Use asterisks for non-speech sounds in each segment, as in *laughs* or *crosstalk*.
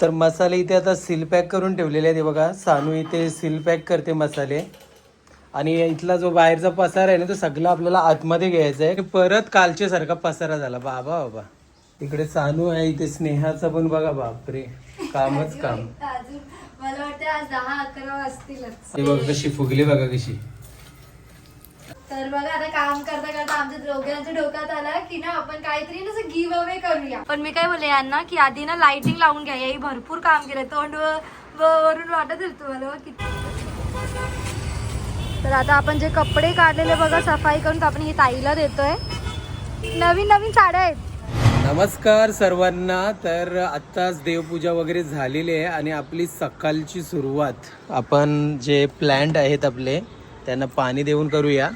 तर मसाले इथे आता सील पॅक करून ठेवलेले आहेत बघा. सानू इथे सील पॅक करते मसाले. आणि इथला जो बाहेरचा पसारा आहे ना तो सगळा आपल्याला आतमध्ये घ्यायचा आहे परत कालच्या सारखा पसारा झाला. बाबा बाबा. इकडे सानू आहे इथे स्नेहाचा पण बघा. बापरे. कामच काम. मला वाटतं आज दहा अकरा वाजतीलच. हे बघ कशी फुगली बघा कशी. तर बघा आता काम करता करता आमच्या दोघांच्या डोक्यात आला की ना आपण काहीतरी ना गिव्ह अवे करूया. पण मी काय बोलले यांना की आधी ना लाइटिंग लावून घ्या. याही भरपूर काम केलं तोंड व- व- वरून वाटत आहे तुम्हाला बघ किती तर आता आपण जे कपडे काढलेले बघा सफाई करून आपण ही ताईला देतोय. नवीन नवीन साड्या आहेत. नमस्कार सर्वांना. तर आत्ताच देवपूजा वगैरे झालेली आहे आणि आपली सकाळची सुरुवात. आपण जे प्लॅन्ट आहेत आपले त्यांना पाणी देऊन करूया.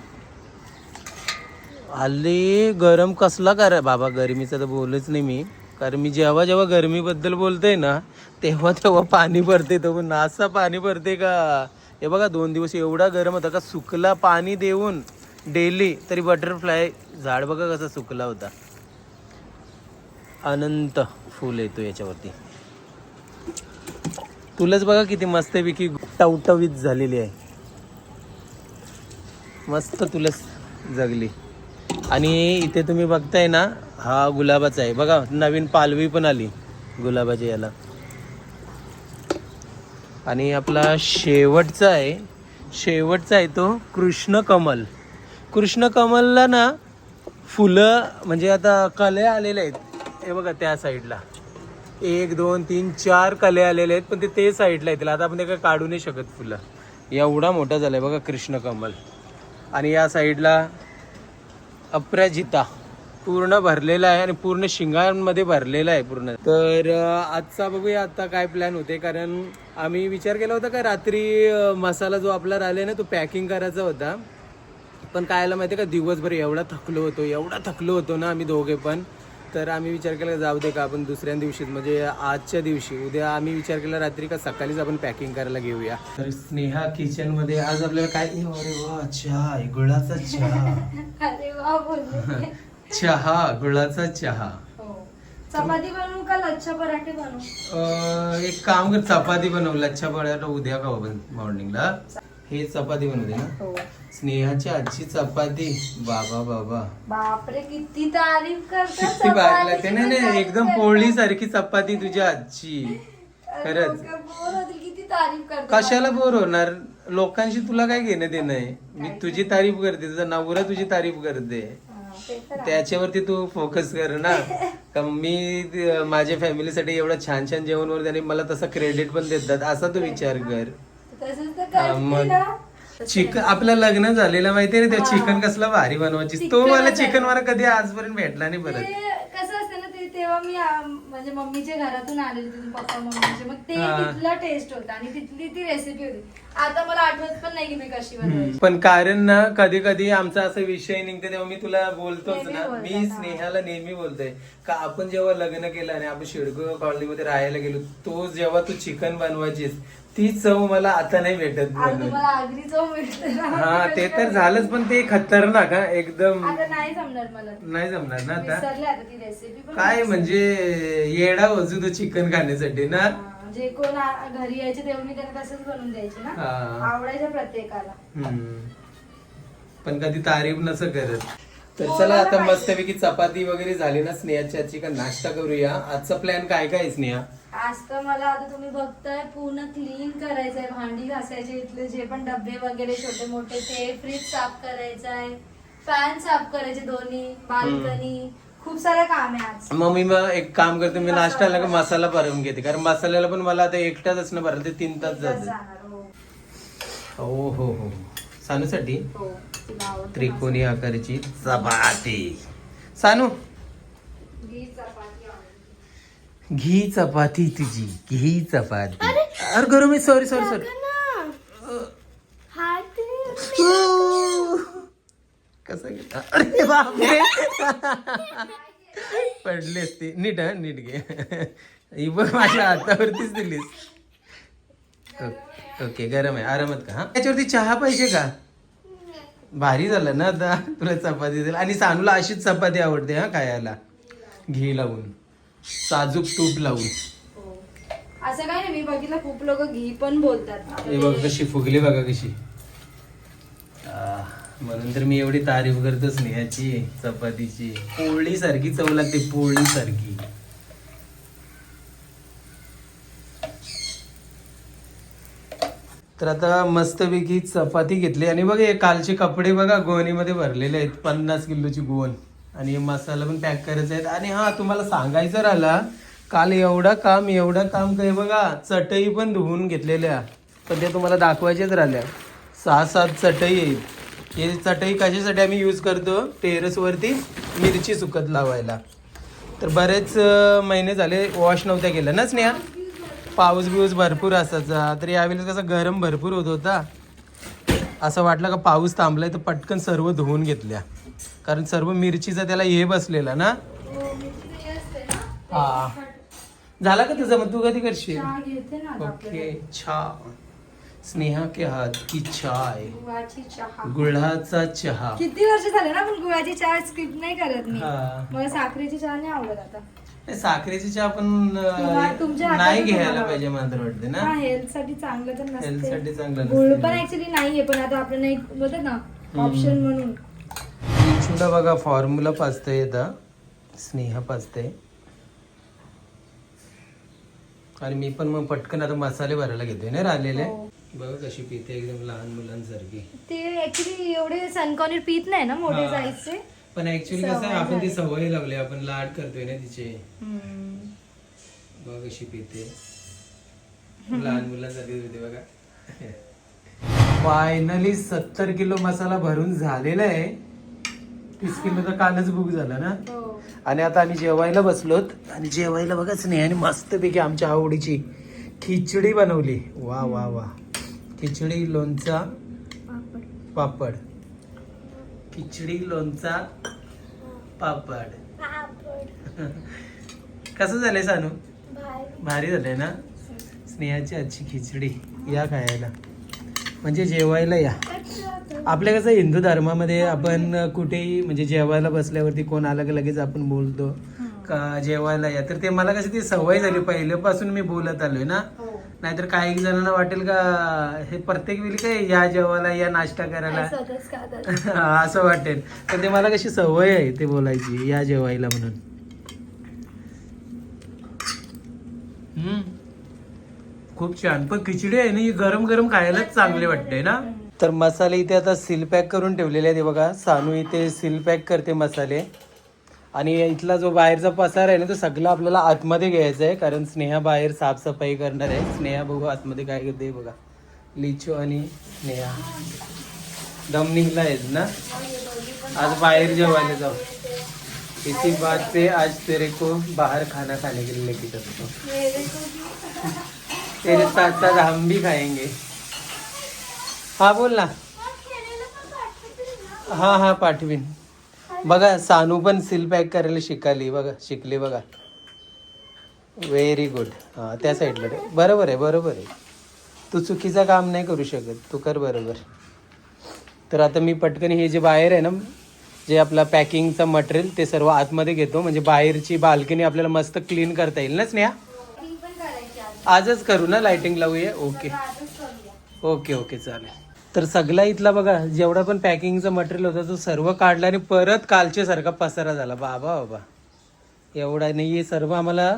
हल्ली गरम कसला कर बाबा गरमीचं तर बोलच नाही मी. कारण मी जेव्हा जेव्हा गरमीबद्दल बोलतोय ना तेव्हा तेव्हा पाणी भरते तो. नासा पाणी भरते का? हे बघा दोन दिवस एवढा गरम होता का सुकला पाणी देऊन डेली. तरी बटरफ्लाय झाड बघा कसा सुकला होता. अनंत फुल येतो याच्यावरती. तुलाच बघा किती मस्तपैकी टवटवीत झालेली आहे. मस्त तुलस जगली. आणि इथे तुम्ही बघताय ना हा गुलाबाचा आहे. बघा नवीन पालवी पण आली गुलाबाच्या याला. आणि आपला शेवटचा आहे. शेवटचा आहे तो कृष्ण कमल कृष्ण कमलला ना फुलं म्हणजे आता कले आलेले आहेत. हे बघा त्या साईडला. एक दोन तीन चार कले आलेले आहेत पण ते ते साईडला आहेत आता आपण ते काय काढू नाही शकत फुलं. एवढा मोठा झालाय बघा कृष्ण कमल आणि या साईडला अपराजिता. पूर्ण भरलेला आहे आणि पूर्ण शिंगांमध्ये भरलेला आहे पूर्ण. तर आजचा बघूया आता काय प्लॅन होते. कारण आम्ही विचार केला होता का रात्री मसाला जो आपला राहिला ना तो पॅकिंग करायचा होता. पण कायला माहिती का? दिवसभर एवढा थकलो होतो एवढा थकलो होतो ना आम्ही दोघे पण. तर आम्ही विचार केला जाऊ दे का आपण दुसऱ्या दिवशी म्हणजे आजच्या दिवशी उद्या आम्ही विचार केला रात्री का सकाळीच आपण पॅकिंग करायला घेऊया. तर स्नेहा किचनमध्ये आज आपल्याला काय अरे वा चहा गुळाचा चहा. *laughs* *laughs* चहा गुळाचा चहा. हो. चपाती बनवू का लच्छा पराठे बनवू? एक काम कर चपाती बनव लच्छा पराठा उद्या आपण मॉर्निंगला हे चपाती बनवते ना? हो. स्नेहाची आजची चपाती. बाबा बाबा. बापरे किती तारीफ करतात किती लागते नाही नाही एकदम पोळी सारखी चपाती तुझ्या आजची. खरंच. किती तारीफ करतात कशाला बोर होणार? लोकांशी तुला काय घेणं देणं आहे? मी तुझी तारीफ करते तुझा नवरा तुझी तारीफ करते. हा, ते तर आहे. त्याच्यावरती तू फोकस कर ना. *laughs* का मी अं, माझ्या फॅमिलीसाठी एवढं छान छान जेवण वगैरे आणि मला तसं क्रेडिट पण देतात असा तू विचार कर. चिकन आपलं लग्न झालेलं माहितीये ना त्या चिकन कसला भारी बनवायची तो मला चिकन मला कधी आजपर्यंत भेटला नाही परत. ते कसं असतं ना ते तेव्हा मी आ, म्हणजे मम्मीच्या घरातून आलेली तिथून पप्पा मम्मीचे. मग ते. तिथला टेस्ट होता आणि तिथली ती रेसिपी होती. आता मला आठवत पण नाही की मी कशी बनवायची पण कारण ना कधी कधी आमचा असा विषय निघते तेव्हा मी तुला बोलतोच नेहमी ना बोलतात, मी हा. स्नेहाला नेहमी बोलतोय का आपण जेव्हा लग्न केलं आणि आपण शिडको कॉलनीमध्ये राहायला गेलो तो जेव्हा तू चिकन बनवायचीस ती चव मला आता नाही भेटत आता तुम्हाला आगरी चव मिळते ना. हा ते तर झालंच पण ते खतरनाक हा एकदम आता नाही जमणार मला ते. नाही जमणार ना आता विसरले आता ती रेसिपी पण काय. म्हणजे येडा होजू तो चिकन खाण्यासाठी ना हा, जे कोण आ- घरी यायचे तेव्हा मी त्यांना तसंच बनवून द्यायचे ना. हा. आवडायचं प्रत्येकाला. हम्म. पण कधी तारीफ नसं करत. तर चला आता मस्तपैकी चपाती वगैरे झाली ना स्नेहाची आजची का नाश्ता करूया. आजचा प्लॅन काय काय आहे स्नेहा? आज तर मला आता तुम्ही बघताय पूर्ण क्लीन करायचंय. भांडी घासायचे इथले जे पण डबे वगैरे छोटे मोठे ते फ्रीज साफ करायचंय. फॅन साफ करायचे दोन्ही बाल्कनी. खूप सारं काम आहे आज. मग मी मग एक काम करतो मी नाश्त्याला का मसाला भरून घेते. कारण मसाल्याला पण मला आता एकटाच असणं भरलं ते तीन तास जाणार हो. हो हो हो. सानूसाठी हो तिला आवडतं त्रिकोणी आकाराची चपाती. सानू? मसाला. घी, चपाती आवडते. घी चपाती तुझी घी चपाती. अरे गरम सॉरी सॉरी सॉरी कसं घेता? अरे बापरे. पडली असती. नीट हा नीट घे. ही बघ माझ्या हातावरतीच दिलीस. ओके गरम आहे. आरामात का हा. याच्यावरती चहा पाहिजे का? भारी झालं ना आता. तुला चपाती दिली. आणि सानूला अशीच चपाती आवडते हा खायला. घी लावून. साजूक तूप लावून. हो. असं काय नाही मी बघितलं खूप लोक घी पण बोलतात. हे बघ कशी फुगली बघा कशी. आह, म्हणून तर मी एवढी तारीफ करतोच नाही ह्याची चपातीची. पोळी सारखी चव लागते पोळी सारखी. तर आता मस्तपैकी चपाती घेतली. आणि बघ हे कालचे कपडे बघा गोवणीमध्ये भरलेले आहेत. पन्नास किलोची गोवन आणि मसाला पण पॅक करायचा आहेत. आणि हा तुम्हाला सांगायचं राहिला काल एवढं काम एवढं काम काय बघा चटई पण धुवून घेतलेल्या. पण त्या तुम्हाला दाखवायच्याच राहिल्या. सहा सात चटई आहेत. हे चटई कशासाठी आम्ही यूज करतो? टेरेसवरती मिरची सुकत लावायला. तर बरेच महिने झाले वॉश नव्हत्या केल्या. ना स्नेहा? पाऊस बिऊस भरपूर असायचा. तर यावेळेस कसं गरम भरपूर होत होता. असं वाटलं का पाऊस थांबलाय तर पटकन सर्व धुवून घेतल्या. कारण सर्व मिरचीचा त्याला हे बसलेला ना? हा. झाला का तुझं? मग तू कधी करशील? ओके. चहा. स्नेहा के हात की चाय. गुळाची चहा. गुळाचा चहा. किती वर्ष झाले ना पण गुळाची चहा स्किप नाही करत मी. हा. मला साखरेची चहा नाही आवडत आता. नाही, साखरेची चहा पण तुमच्या नाही घ्यायला. पाहिजे मला तर वाटते ना. हेल्थसाठी चांगलं तर हेल्थ नसते. साठी चांगलं गुळ नसते. पण ऍक्च्युली नाहीये पण आता आपल्याला एक बोलतात ना ऑप्शन म्हणून. इचूला बघा फॉर्म्युला पाचते येतं स्नेहा पाचते आणि मी पण मग पटकन आता मसाले भरायला घेतोय ना राहिलेले? हो. बघा कशी पिते एकदम लहान मुलांसारखी. ते ऍक्च्युली एवढे सनकॉर्नर पीत नाही ना मोठे हा. साईजचे पण ऍक्च्युली कसं आहे आपण ती सवय लावली आपण लाड करतोय ना तिचे. बघा कशी पिते. लहान मुलांसारखी पिते बघा. फायनली सत्तर किलो मसाला भरून झालेला आहे. तीस किलो तर कालच बुक झाला ना? हो. आणि आता आम्ही जेवायला बसलोत. आणि जेवायला बघाच नाही आणि मस्तपैकी आमच्या आवडीची खिचडी बनवली. वा वा वा. खिचडी लोणचा पापड. खिचडी लोणचा पापड. कसं झालंय सानू? भारी. झालंय ना? स्नेहाची आजची खिचडी. या खायला. म्हणजे जेवायला या. आपल्या कसं हिंदू धर्मामध्ये आपण कुठेही म्हणजे जेवायला बसल्यावरती कोण आलं की लगेच आपण बोलतो का जेवायला या. तर ते मला कशी ती सवय झाली. पहिल्यापासून मी बोलत आलोय ना. हो. नाहीतर काही जणांना वाटेल का हे प्रत्येक वेळी काय या जेवायला या नाश्ता करायला. *laughs* असं वाटेल. पण ते मला कशी सवय आहे ते बोलायची या जेवायला म्हणून. हम्म. खूप छान. पण खिचडी आहे ना ही गरम गरम खायलाच चांगली वाटते ना? तर मसाले इथे आता सील पॅक करून ठेवलेले आहेत हे बघा. सानू इथे सील पॅक करते मसाले. आणि इथला जो बाहेरचा पसार आहे ना तो सगळा आपल्याला आतमध्ये घ्यायचा आहे. कारण स्नेहा बाहेर साफसफाई करणार आहे. स्नेहा बघू आतमध्ये काय करते बघा. लिचो आणि स्नेहा. दम निघला आहेत ना? आज बाहेर जेवायला जाऊ. इसी बात पे आज तेरे को बाहर खाना खाने के लिए लेके चलता हूँ तेरे साथ साथ हम भी खाएंगे. हा बोल ना. हा हा पाठवीन. बघा सानू पण सील पॅक करायला शिकाली बघा शिकली बघा. व्हेरी गुड हा त्या साईडला रे बरोबर आहे बरोबर आहे. तू चुकीचं काम नाही करू शकत. तू कर बरोबर. तर आता मी पटकन हे जे बाहेर आहे ना जे आपला पॅकिंगचं मटेरियल ते सर्व आतमध्ये घेतो. म्हणजे बाहेरची बाल्कनी आपल्याला मस्त क्लीन करता येईल ना स्नेहा. आजच करू ना लाइटिंग लावूया? ओके. ओके ओके चालेल. तर सगळा इथला बघा जेवढा पण पॅकिंगचा मटेरियल होता तो सर्व काढला आणि परत कालच्या सारखा पसारा झाला. बाबा बाबा. एवढा नाही हे सर्व आम्हाला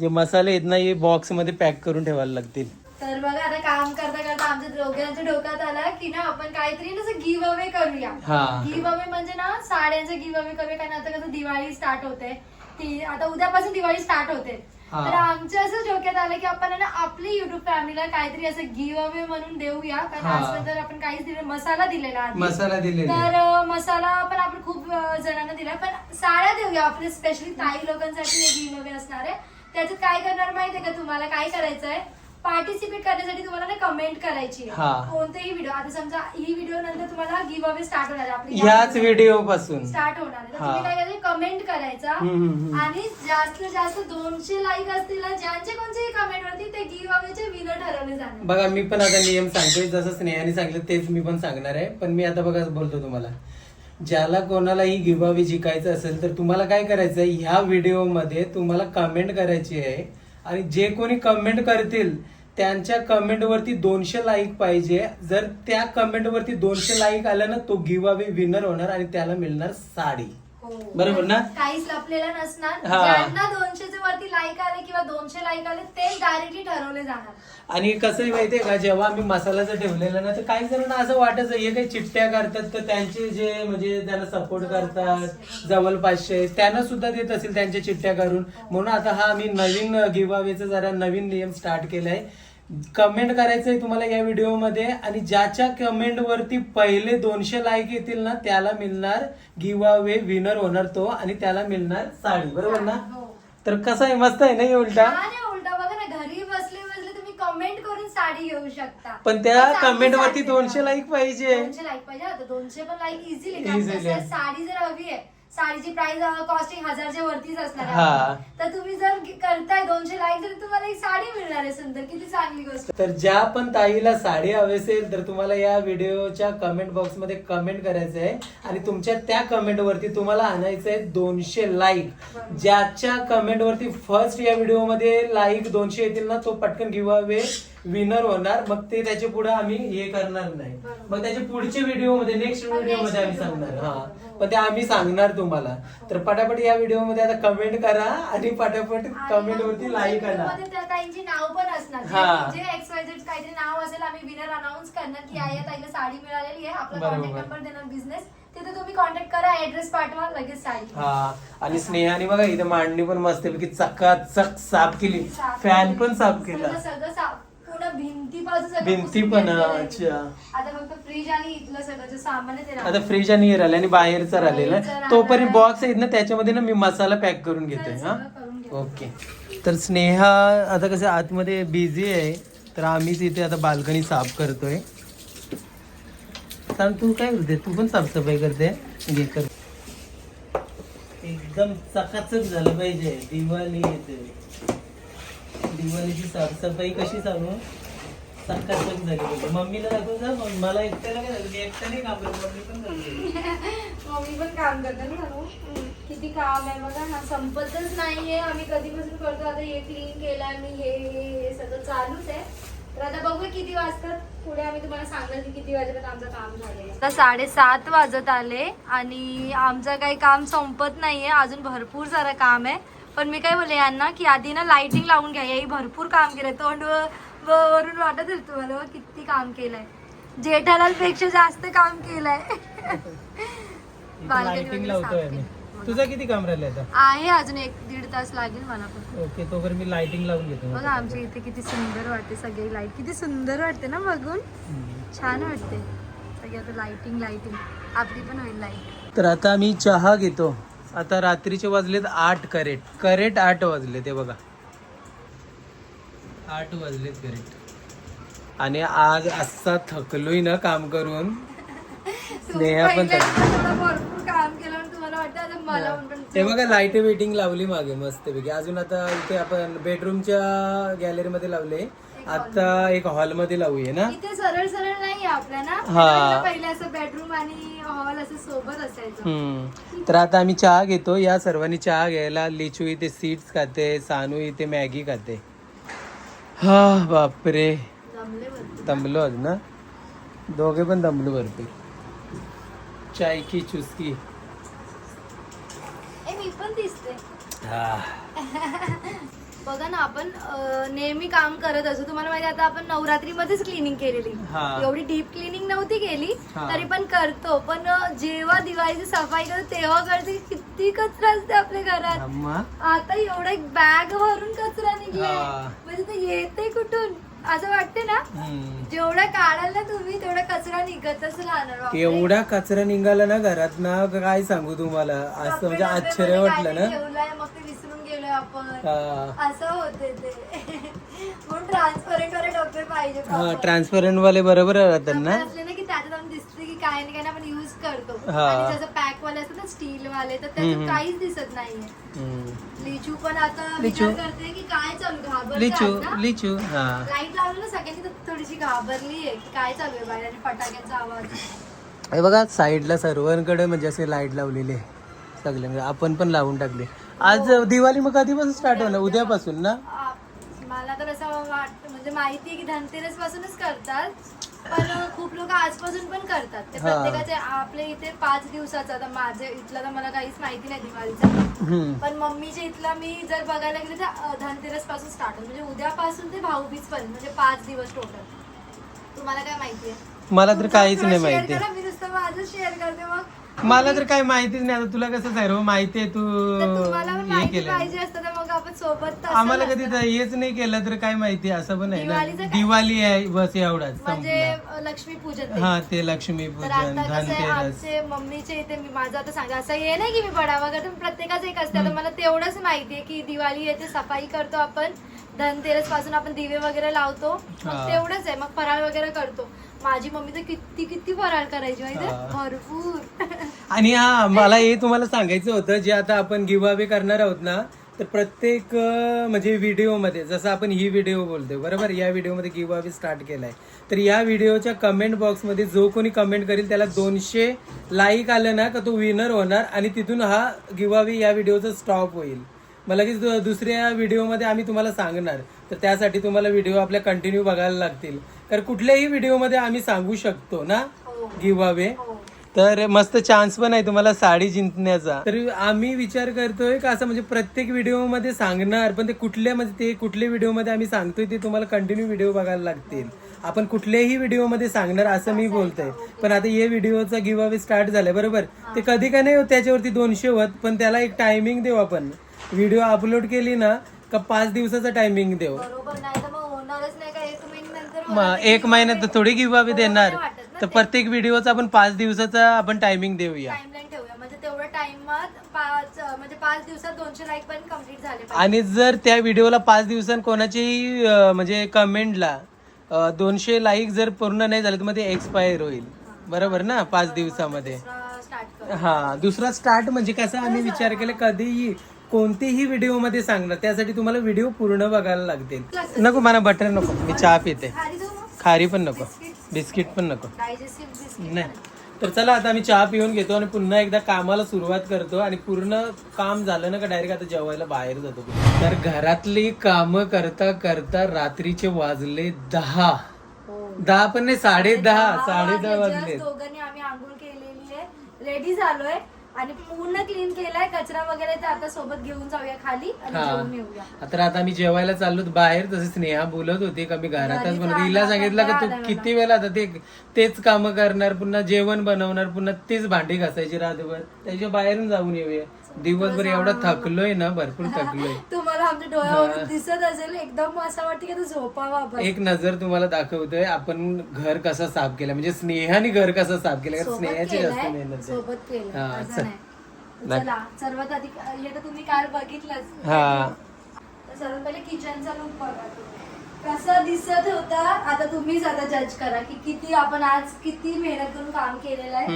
जे मसाले आहेत ना हे बॉक्समध्ये पॅक करून ठेवायला लागतील. तर बघा आता काम करता करता आमच्या दोघांच्या डोक्यात आला की ना आपण काहीतरी ना गिव अवे करूया. हा. गिव अवे म्हणजे ना साड्यांचं गिव अवे करूया कारण आता कसं दिवाळी स्टार्ट होते. ती आता उद्यापासून दिवाळी स्टार्ट होते. हा. तर आमच्या असं डोक्यात आलं की आपण आहे ना आपली युट्यूब फॅमिलीला काहीतरी असं गिव अवे म्हणून देऊया कारण हा. आजपर्यंत तर आपण काहीच दिलं मसाला दिलेला आधी. मसाला दिलेला तर अं, मसाला पण आपण खूप अं, जणांना दिला पण साड्या देऊया आपले स्पेशली ताई लोकांसाठी गिव अवे असणार आहे त्याच्यात काय करणार माहितीये का तुम्हाला काय करायचंय पार्टिसिपेट करण्यासाठी तुम्हाला ना कमेंट करायची आहे. हा. कोणतेही व्हिडिओ आता समजा ही व्हिडिओ नंतर तुम्हाला गिव अवे स्टार्ट होणार आहे आपली ह्याच व्हिडिओ पासून स्टार्ट होणार आहे तर हा. तुम्ही काय करायचं कमेंट करायचा. हम्म, हम्म, हम्म. आणि जास्तीत जास्त दोनशे लाईक असतील ना, ज्यांचे कोणते कमेंट वरती ते गिव अवेचे विनर ठरवले जाणार. बघा मी पण आता नियम सांगतोय. जसं स्नेहाने सांगितलं तेच मी पण सांगणार आहे. पण मी आता बघा बोलतो तुम्हाला. ज्याला कोणालाही गिवावी जिकायचं असेल तर तुम्हाला काय करायचं ह्या व्हिडिओमध्ये तुम्हाला कमेंट करायची आहे. आणि जे कोणी कमेंट करतील त्यांच्या कमेंट वरती दोनशे लाईक पाहिजे. जर त्या कमेंट वरती दोनशे लाईक आलं ना तो गिव अवे विनर होणार आणि त्याला मिळणार साडी. बरोबर ना? काहीच लपलेलं नसणार. हा. ज्यांना दोनशेचे वरती लाईक आले किंवा दोनशे लाईक आले ते डायरेक्टली ठरवले जाणार. आणि कसं आहे माहितीये का जेव्हा आम्ही मसाला जर ठेवलेला ना तर काही जणांना असं वाटायचं हे काही चिठ्ठ्या करतात तर त्यांचे जे म्हणजे त्यांना सपोर्ट करतात जवळपासचे. त्यांना सुद्धा देत असेल त्यांच्या चिठ्ठ्या करून. म्हणून आता हा आम्ही नवीन गिवावेचा जरा नवीन नियम स्टार्ट केलाय. कमेंट करायचंय तुम्हाला या व्हिडिओमध्ये आणि ज्याच्या कमेंट वरती पहिले दोनशे लाईक येतील ना त्याला मिळणार गिवावे विनर होणार तो आणि त्याला मिळणार साडी. बरोबर ना? हो. तर कसं आहे? मस्त आहे ना हे उलटा? आहे उलटा. बघा ना घरी बसले बसले तुम्ही कमेंट करून साडी घेऊ शकता. पण त्या कमेंट वरती. दोनशे लाईक पाहिजे. दोनशे लाईक पाहिजे. दोनशे पण लाईक इझिली Easily. साडी जर हवी आहे साडीची प्राइस कॉस्टिंग हजारच्या वरतीच असणार हा. आहे. तर तुम्ही जर करताय दोनशे लाईक तर तुम्हाला एक साडी मिळणार आहे सुंदर. किती चांगली गोष्ट. तर ज्या पण ताईला साडी हवी असेल तर तुम्हाला या व्हिडिओच्या कमेंट बॉक्समध्ये कमेंट करायचं आहे आणि तुमच्या त्या कमेंट वरती तुम्हाला आणायचं आहे दोनशे लाईक ज्याच्या कमेंट वरती फर्स्ट या व्हिडिओमध्ये लाईक दोनशे येतील ना तो पटकन गिव्हअवे विनर होणार मग ते त्याच्या पुढे आम्ही हे करणार नाही. मग त्याच्या पुढच्या व्हिडिओमध्ये नेक्स्ट हा, व्हिडिओ next मध्ये आम्ही सांगणार. हा. हो. पण ते आम्ही सांगणार तुम्हाला. तर पटापट या व्हिडिओमध्ये आता कमेंट करा आणि पटापट कमेंट वरती लाईक करा. ताईंची नाव पण असणार. हा. जे- जे एक्स वाय झेड काहीतरी नाव असेल आम्ही विनर अनाऊन्स करणार की या या ताईला साडी मिळालेली आहे. आपला बरोबर. कॉन्टॅक्ट नंबर देणार बिझनेस तिथे तुम्ही कॉन्टॅक्ट करा ऍड्रेस पाठवा लगेच साडी. हा. आणि स्नेहाने बघा इथे मांडणी पण मस्त पैकी चकाचक साफ केली. फॅन. पण साफ केला. सगळं सगळं साफ पूर्ण भिंतीपासून सगळं भिंती पुसून पण, घेतलेलं आहे. अच्छा. आता फक्त फ्रीज आणि इथलं सगळं जे सामान आहे ते आता राहिलं. फ्रीज आणि हे राहिले आणि बाहेरचा राहिलेला तोपर्यंत. बॉक्स आहेत ना त्याच्यामध्ये ना मी मसाला पॅक करून घेतोय सगळं हा करून. ओके तर स्नेहा आता कसं आतमध्ये बिझी आहे तर आम्हीच इथे आता बाल्कनी साफ करतोय सांग तू काय करते तू पण साफसफाई करते घे कर एकदम चकाचक झालं पाहिजे दिवाळी येते दिवाळीची साफसफाई कशी सांगू चकाचक झाली पाहिजे मम्मीला दाखव जा मग मला एकट्याला काय झालं मी एकट्याने काम करतो मम्मी पण करते *laughs* मम्मी पण काम करते ना. किती काम आहे बघा ना संपतच नाहीये. आम्ही कधीपासून करतो आता हे क्लीन केलं मी हे हे हे सगळं चालूच आहे. तर आता बघूया किती वाजतात. पुढे आम्ही तुम्हाला सांगणार की किती वाजेपर्यंत आमचं काम झालेलं आता साडेसात वाजत आले आणि आमचं काही काम संपत नाहीये. अजून भरपूर सारं काम आहे. पण मी काय बोलले यांना की आधी ना लाइटिंग लावून घ्या. याही भरपूर काम केलंय. तोंड व- वरून वाटत आहे तुम्हाला किती काम केलंय. जेठालाल पेक्षा जास्त काम केलंय. लावतोय मी केली. तुझं किती काम राहिलं आता? आहे अजून एक दीड तास लागेल मला पण. ओके तोपर्यंत मी लाइटिंग लावून घेतो. बघा आमच्या इथे किती सुंदर वाटते सगळी लाइट किती सुंदर वाटते ना बघून. हम्म. छान वाटते. सगळी आता लाइटिंग लाइटिंग आपली पण होईल लाइट तर आता आम्ही चहा घेतो. आता रात्रीचे वाजलेत आठ करेट. करेट आठ वाजले ते बघा. आठ वाजलेत करेट आणि आज असा थकलोय ना काम करून. स्नेहा पण. भरपूर काम केलं आणि तुम्हाला वाटतं आता मला पण ते बघा लाइट वेटिंग लावली मागे मस्त पैकी अजून आता इथे आपण बेडरूमच्या गॅलरीमध्ये लावले. आता एक हॉलमध्ये लावूया ना? इथे सरळ सरळ नाही आपल्या ना? हा. पहिले असं बेडरूम आणि हॉल असं सोबत असायचं. हम्म. तर आता आम्ही चहा घेतो. या सर्वांनी चहा घ्यायला. लिचू इथे सीड्स खाते सानू इथे मॅगी खाते. हा बापरे. जमले भरपूर दमलो आज ना? दोघे पण दमलो भरपूर. चाय की चुस्की? मी पण दिसते. हा. *laughs* बघा ना आपण अं, नेहमी काम करत असतो तुम्हाला माहिती आहे, आता आपण नवरात्री मध्येच क्लिनिंग केलेली. हा. एवढी डीप क्लिनिंग नव्हती केली हा. तरी पण करतो. पण अं, जेव्हा दिवाळीची सफाई करतो तेव्हा कळते की किती कचरा असते आपल्या घरात. अम्मा आता एवढा एक बॅग भरून कचरा निघलाय. हा. म्हणजे ते येते कुठून? असं वाटते ना? हम्म. जेवढा काढाल ना तुम्ही तेवढा कचरा निघतच राहणार. बापरे. एवढा कचरा निघाला ना घरात ना काय सांगू तुम्हाला? असं म्हणजे आश्चर्य वाटलं काहीतरी ना. ठेवलंय, मग ते विसरून आपण. असं होते ते म्हणून ट्रान्सपरंट वाले डब्बे पाहिजे हा proper. ट्रान्सपरंट वाले बरोबर राहतात ना आपण असले ना की त्याच्यात आपण दिसते की काय ना काय ना आपण युज करतो हा. आणि जसं पॅक वाले असतात ना स्टील वाले तर त्याच्यात हम्म. काहीच दिसत नाहीये हम्म. लिचू पण आता लिचू. विचार करते की काय चालू लिचू घाबर लिचू हा लाइट लावली ना सगळ्यांनी तर थोडीशी घाबरली आहे की काय चालू आहे बाहेर आणि फटाक्यांचा आवाज हे बघा साईडला सर्वांकडे म्हणजे असे लाइट लावलेले सगळ्यांकडे आपण पण लावून टाकले आज दिवाळी मग कधीपासून स्टार्ट होणार? उद्यापासून ना? आ- वाटतं म्हणजे माहिती आहे की धनतेरस पासूनच करतात पण खूप लोक आजपासून पण करतात. ते हा. प्रत्येकाचे आपल्या इथे पाच दिवसाचा आता माझे इथला तर मला काहीच माहिती नाही दिवाळीचा. हम्म. पण मम्मीच्या इथला मी जर बघायला गेले तर धनतेरसपासून स्टार्ट होतं. म्हणजे उद्यापासून ते भाऊबीज पण म्हणजे पाच दिवस टोटल तुम्हाला काय माहिती आहे? मला तर काहीच नाही माहिती. मी नुसतं माझं शेअर करते मग. मला तर काही माहितीच नाही. आता तुला कसं सर्व माहिती आहे तू. तर तुम्हाला पण हे माहिती केलं पाहिजे असतं तर मग आपण सोबत तसं आम्हाला कधी. तर हेच नाही केलं तर काय माहिती असं पण आहे ना. दिवाळीचं काय? दिवाळी आहे बस एवढाच. म्हणजे संपलं. लक्ष्मी पूजन ते. हा ते लक्ष्मी तर पूजन आता कसं आहे धनतेरस. आमचे मम्मीचे इथे मी माझं आता सांगा असं हे नाही की मी बडावा करते पण प्रत्येकाचं एक असतं. आता मला तेवढंच माहिती आहे की दिवाळी येते सफाई करतो आपण. धनतेरसपासून आपण दिवे वगैरे लावतो. मग हा. तेवढंच आहे मग फराळ वगैरे करतो. माझी मम्मी तर किती किती फराळ करायची माहिती. भरपूर. आणि हा मला हे तुम्हाला सांगायचं होतं जे आता आपण गिव्ह करणार आहोत ना तर प्रत्येक म्हणजे व्हिडिओमध्ये जसं आपण ही व्हिडिओ बोलतोय बरोबर? या व्हिडिओमध्ये गिव्ह अवे स्टार्ट केलाय. तर या व्हिडिओच्या कमेंट बॉक्समध्ये जो कोणी कमेंट करेल त्याला दोनशे लाईक आलं ना का तो विनर होणार आणि तिथून हा गिव्ह अवे या व्हिडिओचा स्टॉप होईल. मग लगेच दु- दुसऱ्या व्हिडिओमध्ये आम्ही तुम्हाला सांगणार. तर त्यासाठी तुम्हाला व्हिडिओ आपल्या कंटिन्यू बघायला लागतील. कारण कुठल्याही व्हिडिओमध्ये आम्ही सांगू शकतो ना? हो. गिव्ह अवे हो. तर मस्त चान्स पण आहे तुम्हाला साडी जिंकण्याचा. तर आम्ही विचार करतोय का असं म्हणजे प्रत्येक व्हिडिओमध्ये सांगणार पण ते कुठल्या म्हणजे ते कुठल्या व्हिडिओमध्ये आम्ही सांगतोय ते तुम्हाला कंटिन्यू व्हिडिओ बघायला लागतील. आपण कुठल्याही व्हिडिओमध्ये सांगणार असं मी बोलतोय. पण आता हे व्हिडिओचा गिव्ह अवे स्टार्ट झालाय बरोबर? ते कधी का नाही त्याच्यावरती दोनशे होत पण त्याला एक टायमिंग देऊ आपण. व्हिडिओ अपलोड केली ना का पाच दिवसाचा टायमिंग देऊ बरोबर नाही तर मग होणारच नाही का एक एक महिन्यात थोडी गिव्ह अवे देणार. तर प्रत्येक व्हिडिओचा आपण पाच दिवसाचा आपण टायमिंग देऊया. टाइमलाईन ठेवूया. म्हणजे तेवढ्या टाइमात पाच म्हणजे पाच दिवसात दोनशे लाईक पण कंप्लीट झाले पाहिजे. आणि जर त्या व्हिडिओला पाच दिवसांत कोणाची अं, म्हणजे कमेंटला दोनशे लाईक जर पूर्ण नाही झाले तर मग ते एक्सपायर होईल. बरोबर ना? पाच दिवसामध्ये. स्टार्ट कर. हा दुसरा स्टार्ट म्हणजे कसं आम्ही विचार केला कधीही कोणतीही व्हिडिओमध्ये सांगणार त्यासाठी तुम्हाला व्हिडिओ पूर्ण बघायला लागतील. नको मला बटर नको. मी चहा पिते. खारी पण नको. बिस्किट पण नको. नाही. तर चला आता आम्ही चहा पिऊन घेतो आणि पुन्हा एकदा कामाला सुरुवात करतो आणि पूर्ण काम झालं ना का डायरेक्ट आता जेवायला बाहेर जातो. तर घरातली कामं करता करता रात्रीचे वाजले दहा. दहा पण नाही साडे दहा. साडे दहा वाजले. रेडी झालोय. आणि पूर्ण क्लीन केलाय कचरा वगैरे तर आता सोबत घेऊन जाऊया खाली आणि हा. जेवून येऊया आता आता आम्ही जेवायला चाललो बाहेर तसे स्नेहा बोलत होती का मी घरातच घरी बनवते तर हिला सांगितलं का तू. किती वेळा आता ते तेच काम करणार पुन्हा जेवण बनवणार पुन्हा तेच भांडी घासायची रातभर त्याच्या बाहेरून जाऊन येऊया दिवसभर एवढा थकलोय ना भरपूर थकलोय. *laughs* तुम्हाला आमच्या डोळ्यावर दिसत असेल एकदम असं वाटतं की तू झोपावा एक नजर तुम्हाला दाखवतोय आपण घर कसं साफ केलं म्हणजे स्नेहाने घर कसं साफ केलं सोबत स्नेहाची जास्त मेहनत हा, सर्वात आधी तर तुम्ही काल बघितलंच. हा. तर सर्वात पहिले किचनचा लुक बघा तुम्ही. कसं दिसत होता आता तुम्हीच आता जज करा की किती आपण आज किती मेहनत करून काम केलेलं आहे.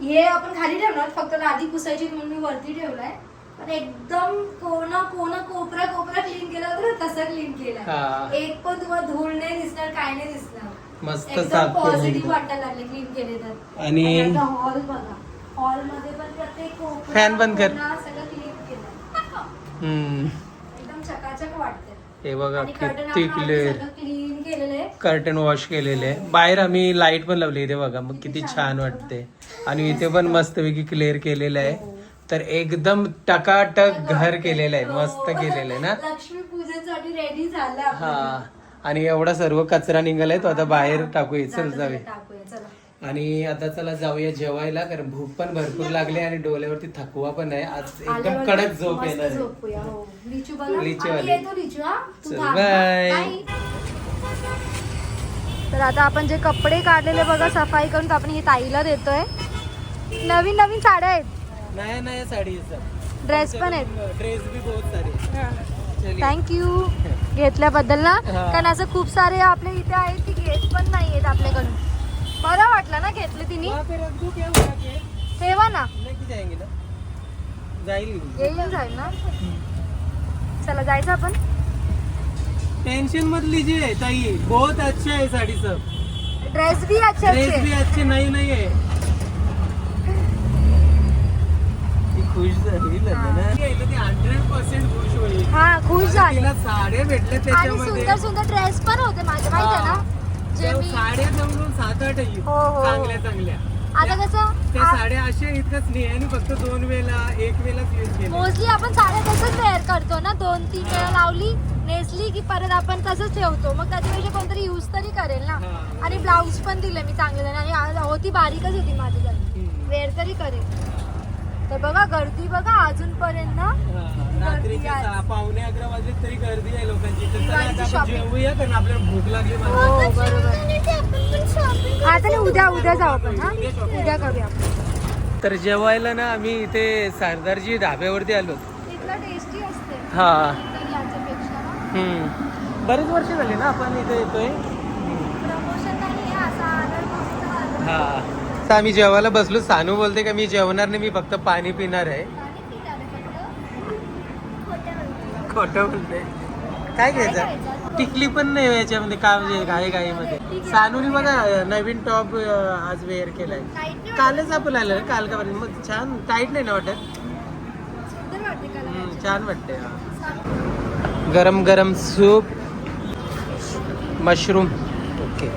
हे आपण खाली ठेवणार फक्त लादी पुसायची म्हणून मी वरती ठेवलाय पण एकदम कोणा कोणा कोपरा कोपरा क्लीन केला होता ना तसं क्लीन. केलं एक पण तुम्हाला धूळ नाही दिसणार काय नाही दिसणार मस्त पॉझिटिव्ह. वाटायला लागले क्लीन केले तर आणि हॉल बघा हॉलमध्ये पण प्रत्येक कोपरा, Fan बंद कर. सगळं क्लीन केलं. एकदम चकाचक वाटते हे बघा किती क्लिअर केलेलं? आहे कर्टन वॉश केलेले. आहे बाहेर आम्ही लाइट पण लावली इथे बघा. मग किती छान वाटते. आणि इथे पण मस्तपैकी क्लिअर केलेलं आहे. तर एकदम टकाटक घर केलेलं आहे. मस्त केलेलं आहे ना? लक्ष्मी पूजनसाठी रेडी झालं हा. आणि एवढा सर्व कचरा निघालाय. तो आता बाहेर टाकूया. चल चला. आणि आता चला जाऊया जेवायला कारण भूक पण भरपूर लागली आणि डोल्यावरती थकवा पण आहे. आज एकदम कडक झोप येणार आहे. हो. लिचू हा? चल, बाय. तर आता आपण जे कपडे काढलेले बघा सफाई करून आपण हे ताईला देतोय. नवीन नवीन साड्या आहेत. नया नया साडी ड्रेस पण आहेत. ड्रेस भी बहुत सारे. थँक्यू *laughs* घेतल्याबद्दल ना. कारण असं खूप सारे आपल्या इथे आहेत की घेत पण नाही आहेत आपल्याकडून. बरं वाटलं ना घेतले तिने? ठेवा ना. जाईल. ना. चला जायचं आपण? टेंशन मत लीजिए ताई बहुत अच्छा है साड़ी सब ड्रेस भी अच्छे ड्रेस भी अच्छे नई नई है खुश झाली ना खुश होईल. हा खुश झाले. तिला साड्या भेटल्या आणि त्याच्यामध्ये. सुंदर सुंदर ड्रेस पण होते माझे माहिती आहे ना? जे त्या मी साड्या जवळून सात आठ. हो, हो, हो. चांगल्या चांगल्या. आता कसं त्या साड्या अशा इतकं स्नेहाने फक्त दोन वेळेला एक यूज केल्या मोस्टली आपण साड्या तसंच वेअर करतो ना दोन तीन वेळा लावली नेसली की परत आपण तसंच ठेवतो. मग त्याच्यापेक्षा कोणतरी यूज तरी करेल ना. हा. आणि ब्लाऊज पण दिले मी चांगले आणि आज होती बारीकच होती माझी तर हम्म. वेअर तरी करेल. तर बघा गर्दी बघा अजूनपर्यंत. ना हा, सहा पावणे अकरा वाजले तरी गर्दी आहे लोकांची. जेवूया कारण आपल्याला भूक लागली हो बरोबर. आता नाही उद्या उद्या जाऊ आपण हा? उद्या करूया आपण. तर जेवायला ना आम्ही इथे सरदारजी ढाब्यावरती आलो. टेस्टी असते. हा. ना. बरेच वर्ष झाली ना आपण इथे येतोय. प्रमोशन नाही आहे असा आदर मस्त आदर. हा. तर आम्ही जेवायला बसलो. सानू बोलते का मी जेवणार नाही मी फक्त पाणी पिणार आहे. खोटं बोलते. काय घ्यायचं? टिकली पण नाही याच्यामध्ये काय म्हणजे घाई घाईमध्ये. सानूने बघा नवीन टॉप आज वेअर केलाय. कालच आपण आलं काल का. मग छान टाईट नाही ना वाटत? छान वाटते गरम गरम सूप मशरूम ओके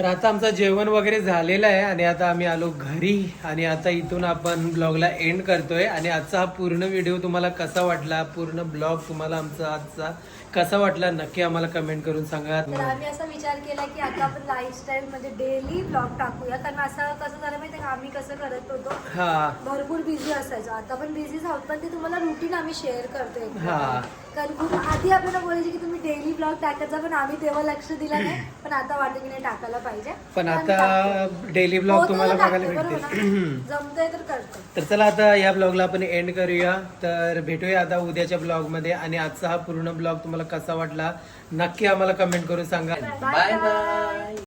तर आता आमचं जेवण वगैरे झालेलं आहे आणि आता आम्ही आलो घरी आणि आता इथून आपण ब्लॉगला एंड करतोय. आणि आजचा हा पूर्ण व्हिडिओ तुम्हाला कसा वाटला? पूर्ण ब्लॉग तुम्हाला आमचा आजचा कसा वाटला? नक्की आम्हाला कमेंट करून सांगा. तर आम्ही असा विचार केला की आता आपण लाईफस्टाईल म्हणजे डेली ब्लॉग टाकूया. कारण असं कसं झालं माहिती आम्ही कसं करत होतो? हा. भरपूर बिझी असायचो. आता पण बिझीच आहोत पण ते तुम्हाला रुटीन आम्ही शेअर करतोय हा. कारण खूप आधी आपल्याला बोलायचे की तुम्ही डेली ब्लॉग टाकायचा पण आम्ही तेव्हा लक्ष दिलं नाही. पण आता वाटतं की नाही टाकायला पाहिजे. पण आता. डेली ब्लॉग होतं तुम्हाला बघायला भेटतील? *clears throat* जमतंय तर करतो तर चला आता या ब्लॉगला आपण एंड करूया. तर भेटूया आता उद्याच्या ब्लॉगमध्ये आणि आजचा हा पूर्ण ब्लॉग तुम्हाला कसा वाटला? नक्की आम्हाला कमेंट करून सांगा. Bye bye